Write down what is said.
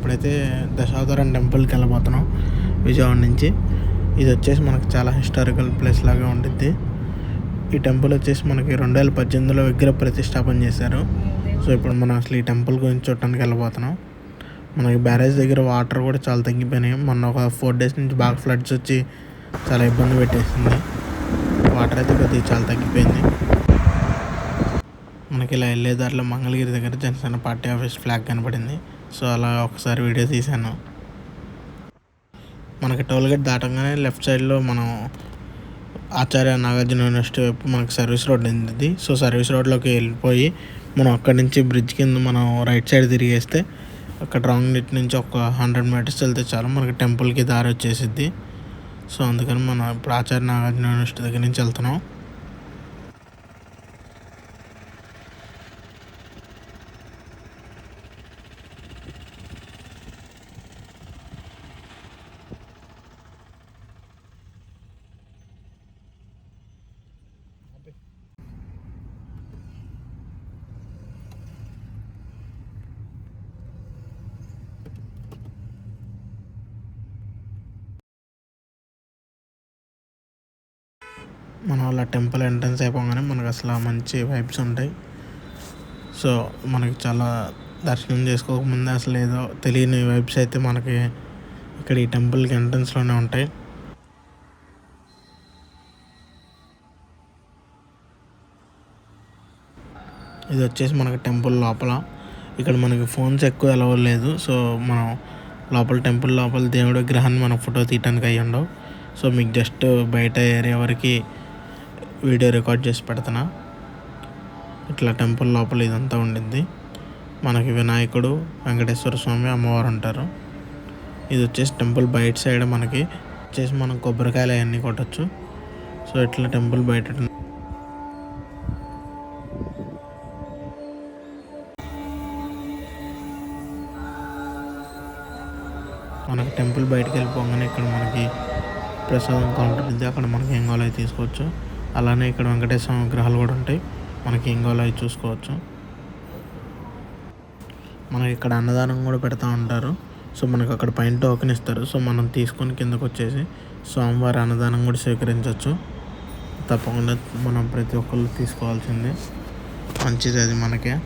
ఇప్పుడైతే దశావతారం టెంపుల్కి వెళ్ళబోతున్నాం విజయవాడ నుంచి. ఇది వచ్చేసి మనకు చాలా హిస్టారికల్ ప్లేస్ లాగా ఉంటుంది ఈ టెంపుల్ వచ్చేసి మనకి రెండు వేల పద్దెనిమిదిలో విగ్రహ ప్రతిష్టాపన చేశారు. సో ఇప్పుడు మనం అసలు ఈ టెంపుల్ గురించి చూడటానికి వెళ్ళబోతున్నాం. మనకి బ్యారేజ్ దగ్గర వాటర్ కూడా చాలా తగ్గిపోయినాయి. మొన్న ఒక ఫోర్ డేస్ నుంచి బాగా ఫ్లడ్స్ వచ్చి చాలా ఇబ్బంది పెట్టేసింది. వాటర్ అయితే కొద్దిగా చాలా తగ్గిపోయింది. మనకి ఇలా వెళ్ళే దారిలో మంగళగిరి దగ్గర జనసేన పార్టీ ఆఫీస్ ఫ్లాగ్ కనపడింది. సో అలా ఒకసారి వీడియో తీశాను. మనకి టోల్ గేట్ దాటంగానే లెఫ్ట్ సైడ్లో మనం ఆచార్య నాగార్జున యూనివర్సిటీ వైపు మనకి సర్వీస్ రోడ్ ఉంది సో సర్వీస్ రోడ్లోకి వెళ్ళిపోయి మనం అక్కడి నుంచి బ్రిడ్జ్ కింద మనం రైట్ సైడ్ తిరిగేస్తే అక్కడ రాంగ్ నెట్ నుంచి ఒక హండ్రెడ్ మీటర్స్ వెళ్తే చాలు మనకి టెంపుల్కి దారి వచ్చేసిద్ది. సో అందుకని మనం ఇప్పుడు ఆచార్య నాగార్జున యూనివర్సిటీ దగ్గర నుంచి వెళ్తున్నాం. మనం అలా టెంపుల్ ఎంట్రన్స్ అయిపోగానే మనకు అసలు మంచి వైబ్స్ ఉంటాయి. సో మనకి చాలా దర్శనం చేసుకోకముందే అసలు ఏదో తెలియని వైబ్స్ అయితే మనకి ఇక్కడ ఈ టెంపుల్కి ఎంట్రన్స్లోనే ఉంటాయి. ఇది వచ్చేసి మనకి టెంపుల్ లోపల. ఇక్కడ మనకి ఫోన్స్ ఎక్కువ అలవ లేదు. సో మనం లోపల టెంపుల్ లోపల దేవుడి విగ్రహాన్ని మనం ఫోటో తీయడానికి అయ్యి ఉండవు సో మీకు జస్ట్ బయట ఏరియా వరకు వీడియో రికార్డ్ చేసి పెడుతున్నా. ఇట్లా టెంపుల్ లోపల ఇదంతా ఉండిద్ది. మనకి వినాయకుడు వెంకటేశ్వర స్వామి అమ్మవారు ఉంటారు. ఇది వచ్చేసి టెంపుల్ బయట సైడ్ మనకి. వచ్చేసి మనం కొబ్బరికాయలు అవన్నీ కొట్టచ్చు. సో ఇట్లా టెంపుల్ బయట మనకి టెంపుల్ బయటకు వెళ్ళిపోగానే ఇక్కడ మనకి ప్రసాదం కౌంటర్ ఉంది. అక్కడ మనకి ఏం కావాలో తీసుకోవచ్చు. అలానే ఇక్కడ వెంకటేశ్వర విగ్రహాలు కూడా ఉంటాయి. మనకి ఏం కావాలో అవి చూసుకోవచ్చు. మనకి ఇక్కడ అన్నదానం కూడా పెడతా ఉంటారు. సో మనకు అక్కడ పైన టోకెన్ ఇస్తారు. సో మనం తీసుకొని కిందకు వచ్చేసి స్వామివారి అన్నదానం కూడా స్వీకరించవచ్చు. తప్పకుండా మనం ప్రతి ఒక్కళ్ళు తీసుకోవాల్సిందే. మంచిది అది మనకే.